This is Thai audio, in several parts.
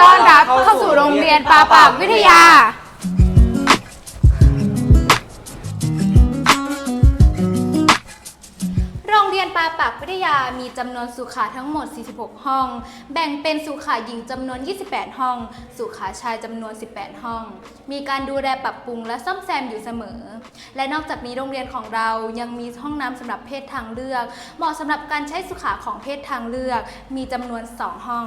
ตอนรับเข้าสู่โรงเรียนปาปากวิทยา โรงเรียนปาปักวิทยามีจำนวนสุขาทั้งหมด 46 ห้อง แบ่งเป็นสุขาหญิงจำนวน 28 ห้อง สุขาชายจำนวน 18 ห้อง มีการดูแลปรับปรุงและซ่อมแซมอยู่เสมอ และนอกจากนี้โรงเรียนของเรายังมีห้องน้ำสำหรับเพศทางเลือก เหมาะสำหรับการใช้สุขาของเพศทางเลือก มีจำนวน 2 ห้อง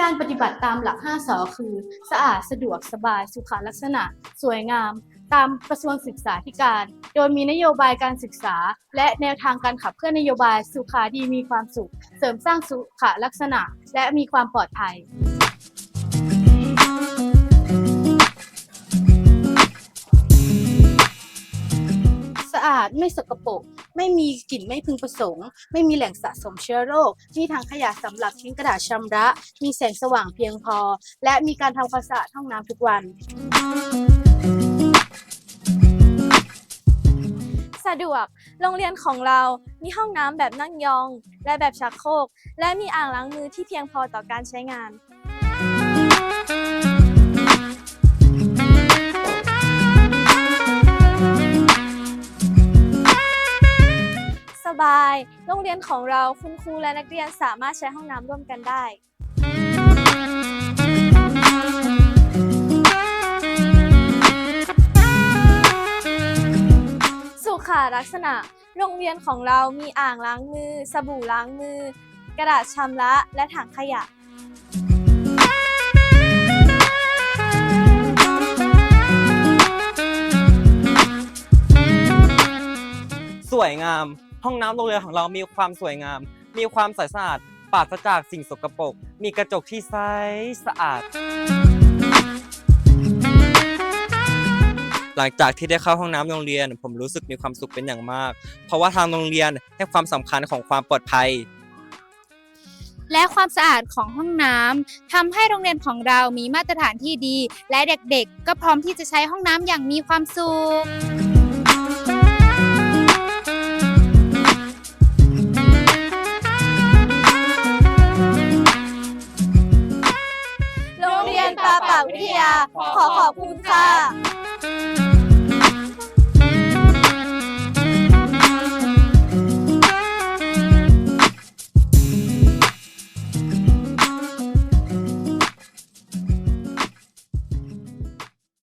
การปฏิบัติตามหลัก 5สอคือ สะอาด สะดวก สบาย สุขลักษณะ สวยงาม ตามกระทรวงศึกษาธิการ โดยมีนโยบายการศึกษา และแนวทางการขับเคลื่อนนโยบายสุขาดีมีความสุข เสริมสร้างสุขลักษณะ และมีความปลอดภัย อาดไม่สกปรกไม่มีกลิ่นไม่พึงประสงค์ ไม่มีแหล่งสะสมเชื้อโรค มีถังขยะสำหรับทิ้งกระดาษชำระ มีแสงสว่างเพียงพอ และมีการทำความสะอาดห้องน้ำทุกวันสะดวก โรงเรียนของเรา มีห้องน้ำแบบนั่งยอง และแบบชักโครก และมีอ่างล้างมือที่เพียงพอต่อการใช้งาน บาย โรงเรียนของเราคุณครูและนักเรียนสามารถใช้ห้องน้ำร่วมกันได้สุขาลักษณะ โรงเรียนของเรามีอ่างล้างมือ สบู่ล้างมือ กระดาษชำระและถังขยะสวยงาม ห้องน้ำโรงเรียนของเรามีความสวยงาม มีความใสสะอาดปราศจากสิ่งสกปรก มีกระจกที่ใสสะอาด หลังจากที่ได้เข้าห้องน้ำโรงเรียน ผมรู้สึกมีความสุขเป็นอย่างมาก เพราะว่าทางโรงเรียนให้ความสำคัญของความปลอดภัย และความสะอาดของห้องน้ำทำให้โรงเรียนของเรามีมาตรฐานที่ดี และเด็กๆ ก็พร้อมที่จะใช้ห้องน้ำอย่างมีความสุข โรงเรียนปาปากวิทยา ขอขอบคุณค่ะ